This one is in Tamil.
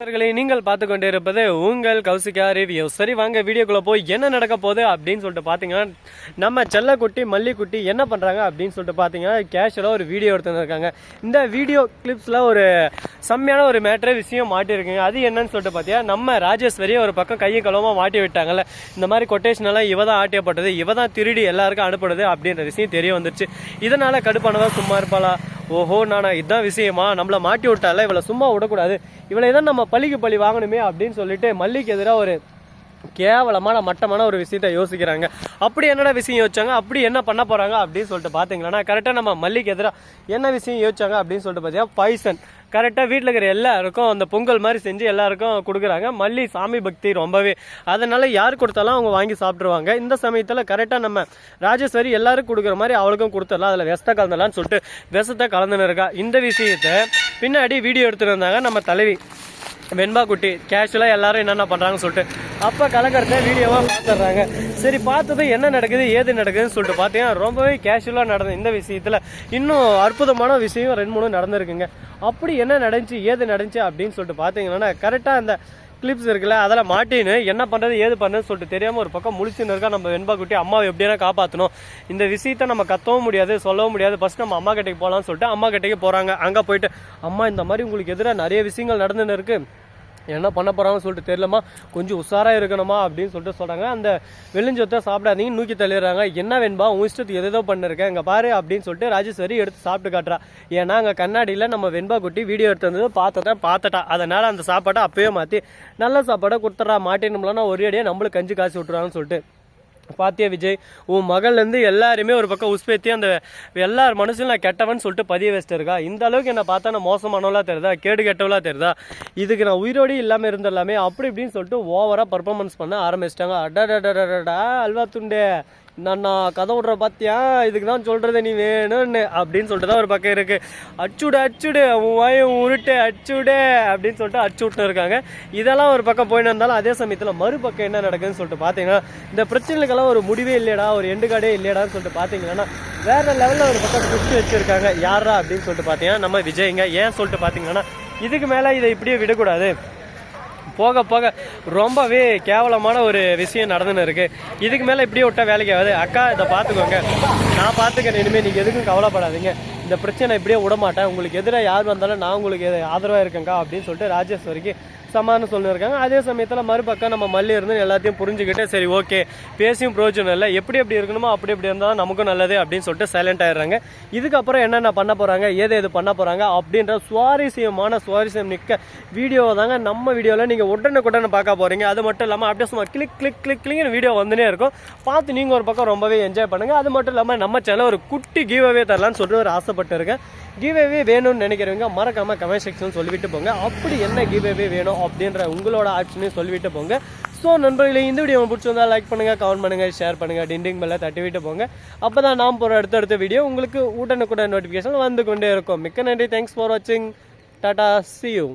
நண்பர்களே நீங்கள் பார்த்து கொண்டிருப்பது உங்கள் கௌசிகா ரிவ்யூ சரி வாங்க வீடியோக்குள்ளே போய் என்ன நடக்க போகுது அப்படின்னு சொல்லிட்டு பார்த்தீங்கன்னா நம்ம செல்லக்குட்டி மல்லிக்குட்டி என்ன பண்ணுறாங்க அப்படின்னு சொல்லிட்டு பார்த்தீங்கன்னா கேஷுவலாக ஒரு வீடியோ எடுத்துருக்காங்க இருக்காங்க. இந்த வீடியோ கிளிப்ஸில் ஒரு செம்மையான ஒரு மேட்ரு விஷயம் மாட்டியிருக்குங்க அது என்னன்னு சொல்லிட்டு பார்த்தீங்கன்னா நம்ம ராஜேஸ்வரியை ஒரு பக்கம் கையை கலவமாக மாட்டி விட்டாங்கல்ல. இந்த மாதிரி கொட்டேஷனெல்லாம் இவ தான் ஆட்டியப்பட்டது இவ தான் திருடி எல்லாருக்கும் அனுப்புனது அப்படின்ற விஷயம் தெரிய வந்துருச்சு. இதனால் கடுப்பானவா சும்மா இருப்பாளா? ஓஹோ நானா இதுதான் விஷயமா? நம்மளை மாட்டி விட்டால இவளை சும்மா விடக்கூடாது. இவளை தான் நம்ம பள்ளிக்கு பழி வாங்கணுமே அப்படின்னு சொல்லிட்டு மல்லிக்கு எதிராக ஒரு கேவலமான மட்டமான ஒரு விஷயத்த யோசிக்கிறாங்க. அப்படி என்னடா விஷயம் யோசிச்சாங்க? அப்படி என்ன பண்ண போறாங்க அப்படின்னு சொல்லிட்டு பாத்தீங்களா? கரெக்டாக நம்ம மல்லிக்கு எதிராக என்ன விஷயம் யோசிச்சாங்க அப்படின்னு சொல்லிட்டு பார்த்தீங்கன்னா பாய்சன் கரெக்டாக வீட்டில் இருக்கிற எல்லாருக்கும் அந்த பொங்கல் மாதிரி செஞ்சு எல்லாருக்கும் கொடுக்குறாங்க. மல்லி சாமி பக்தி ரொம்பவே. அதனால யார் கொடுத்தாலும் அவங்க வாங்கி சாப்பிட்ருவாங்க இந்த சமயத்தில் கரெக்டாக நம்ம ராஜேஸ்வரி எல்லாருக்கும் கொடுக்குற மாதிரி அவளுக்கும் கொடுத்துடலாம். அதில் விஷத்தை கலந்துடலாம்னு சொல்லிட்டு விஷத்தை கலந்துன்னு இருக்கா. இந்த விஷயத்தை பின்னாடி வீடியோ எடுத்துருந்தாங்க நம்ம தலைவி. வெண்பா குட்டி கேஷுவலாக எல்லாரும் என்னென்ன பண்ணுறாங்கன்னு சொல்லிட்டு அப்போ கலக்கிறத வீடியோவாக பார்த்துடுறாங்க சரி பார்த்தது என்ன நடக்குது ஏது நடக்குதுன்னு சொல்லிட்டு பார்த்தீங்கன்னா ரொம்பவே கேஷுவலாக நடந்த இந்த விஷயத்தில் இன்னும் அற்புதமான விஷயம் ரெண்டு மூணு நடந்திருக்குங்க. அப்படி என்ன நடந்துச்சு ஏது நடந்துச்சு அப்படின்னு சொல்லிட்டு பார்த்தீங்கன்னா கரெக்டாக அந்த கிளிப்ஸ் இருக்குல்ல அதில் மாட்டின்னு என்ன பண்ணுறது ஏது பண்ணுறதுன்னு சொல்லிட்டு தெரியாமல் ஒரு பக்கம் முழிச்சுன்னு இருக்கா நம்ம வெண்பா குட்டி அம்மாவை எப்படினா காப்பாற்றணும் இந்த விஷயத்த நம்ம கத்தவும் முடியாது சொல்லவும் முடியாது. ஃபஸ்ட் நம்ம அம்மா கிட்டக்கு போகலாம்னு சொல்லிட்டு அம்மா கிட்டக்கு போகிறாங்க அங்கே போயிட்டு அம்மா இந்த மாதிரி உங்களுக்கு எதிராக நிறைய விஷயங்கள் நடந்துன்னு இருக்கு. என்ன பண்ண போகிறாங்கன்னு சொல்லிட்டு தெரியலமா கொஞ்சம் உஷாராக இருக்கணுமா அப்படின்னு சொல்லிட்டு சொல்கிறாங்க அந்த வெள்ளிஞ்சொத்தை சாப்பிடாதீங்க நூக்கி தள்ளிடுறாங்க. என்ன வேணும்பா உன் இஷ்டத்துக்கு எதோ பண்ணிருக்கேன் இங்கே பாரு அப்படின்னு சொல்லிட்டு ராஜேஸ்வரி எடுத்து சாப்பிட்டு காட்டுறா. ஏன்னா அங்கே கண்ணாடியில் நம்ம வெண்பா குட்டி வீடியோ எடுத்து வந்தது பார்த்ததா பார்த்துட்டா. அதனால் அந்த சாப்பாட்டை அப்பயே மாற்றி நல்ல சாப்பாடை கொடுத்துட்றா. மாட்டினோம்லன்னா ஒரே அடியாக நம்மளுக்கு கஞ்சி காசு விட்டுறாங்கன்னு சொல்லிட்டு. பாத்தியா விஜய்? உன் மகள்லேருந்து எல்லாருமே ஒரு பக்கம் உஸ்பேத்தி அந்த எல்லார் மனசுல நான் கெட்டவன் சொல்லிட்டு பதிய வச்சுட்டு இருக்கா? இந்த அளவுக்கு என்ன பார்த்தா நான் மோசமானவளா தெரியுதா? கேடு கெட்டவளா தெரியுதா? இதுக்கு நான் உயிரோடி இல்லாமல் இருந்துடலாமே அப்படி இப்படின்னு சொல்லிட்டு ஓவராக பர்ஃபார்மன்ஸ் பண்ண ஆரம்பிச்சிட்டாங்க. அடடடடடா அல்வா துண்டே. நான் நான் கதை விட்ற பார்த்தியா இதுக்கு தான் சொல்கிறது நீ வேணும்னு அப்படின்னு சொல்லிட்டு தான் ஒரு பக்கம் இருக்குது அச்சுடு அச்சுடு உன் வாயை உருட்டு அச்சுடு அப்படின்னு சொல்லிட்டு அச்சு விட்டு இருக்காங்க. இதெல்லாம் ஒரு பக்கம் போயின்னு இருந்தாலும் அதே சமயத்தில் மறுபக்கம் என்ன நடக்குதுன்னு சொல்லிட்டு பார்த்தீங்கன்னா இந்த பிரச்சனைகளுக்கெல்லாம் ஒரு முடிவே இல்லையடா ஒரு எண்டு காடே இல்லையடான்னு சொல்லிட்டு பார்த்தீங்கன்னா வேற லெவலில் ஒரு பக்கம் குச்சி வச்சுருக்காங்க. யாரா அப்படின்னு சொல்லிட்டு பார்த்தீங்கன்னா நம்ம விஜய்ங்க. ஏன் சொல்லிட்டு பார்த்தீங்கன்னா இதுக்கு மேலே இதை இப்படியே விடக்கூடாது. போக போக ரொம்பவே கேவலமான ஒரு விஷயம் நடந்துன்னு இருக்கு இதுக்கு மேலே இப்படியே விட்டா வேலைக்கு ஆகாது. அக்கா இதை பார்த்துக்கோங்க. நான் பார்த்துக்கிறேன். இனிமேல் நீங்கள் எதுக்கும் கவலைப்படாதீங்க. இந்த பிரச்சனை இப்படியே விட மாட்டேன் உங்களுக்கு எதிராக யார் வந்தாலும் நான் உங்களுக்கு ஆதரவாக இருக்கேங்க்கா அப்படின்னு சொல்லிட்டு ராஜேஸ்வரிக்கு சமாதானம் சொல்லியிருக்காங்க. அதே சமயத்தில் மறுபக்கம் நம்ம மல்லி இருந்து எல்லாத்தையும் புரிஞ்சுக்கிட்டு சரி ஓகே பேசியும் பிரயோஜனம் இல்லை. எப்படி எப்படி இருக்கணுமோ அப்படி எப்படி இருந்தால் நமக்கும் நல்லது அப்படின்னு சொல்லிட்டு சைலண்ட் ஆயிடுறாங்க. இதுக்கப்புறம் என்னென்ன பண்ண போகிறாங்க ஏது எது பண்ண போகிறாங்க அப்படின்ற சுவாரஸ்யமான சுவாரஸ்யம் நிற்க வீடியோவை தாங்க நம்ம வீடியோவில் நீங்கள் உடனுக்குடனே பார்க்க போகிறீங்க அது மட்டும் இல்லாமல் அப்படியே சும்மா கிளிக் கிளிக் கிளிக் கிளிக்னு வீடியோ வந்துனே இருக்கும். பார்த்து நீங்கள் ஒரு பக்கம் ரொம்பவே என்ஜாய் பண்ணுங்கள் அது மட்டும் இல்லாமல் நம்ம சேனல் ஒரு குட்டி கீவவே தரலான்னு சொல்லிட்டு ஒரு ஆசைப்பட்டு இருக்கேன் கிவ்அவே வேணும்னு நினைக்கிறவங்க மறக்காமல் கமெண்ட் செக்ஷன் சொல்லிவிட்டு போங்க. அப்படி என்ன கிவ்அவே வேணும் அப்படின்ற உங்களோட ஆப்ஷனையும் சொல்லிவிட்டு போங்க. ஸோ நண்பர்களே இந்த வீடியோ பிடிச்சிருந்தால் லைக் பண்ணுங்கள் கமெண்ட் பண்ணுங்கள் ஷேர் பண்ணுங்கள் டிண்டிங் பெல்ல தட்டி விட்டு போங்க. அப்பதான் நாம் போகிற அடுத்தடுத்த வீடியோ உங்களுக்கு உடனுக்குடன் நோட்டிஃபிகேஷன் வந்து கொண்டே இருக்கும். மிக்க நன்றி. தேங்க்ஸ் ஃபார் வாட்சிங் டாடா சி யூ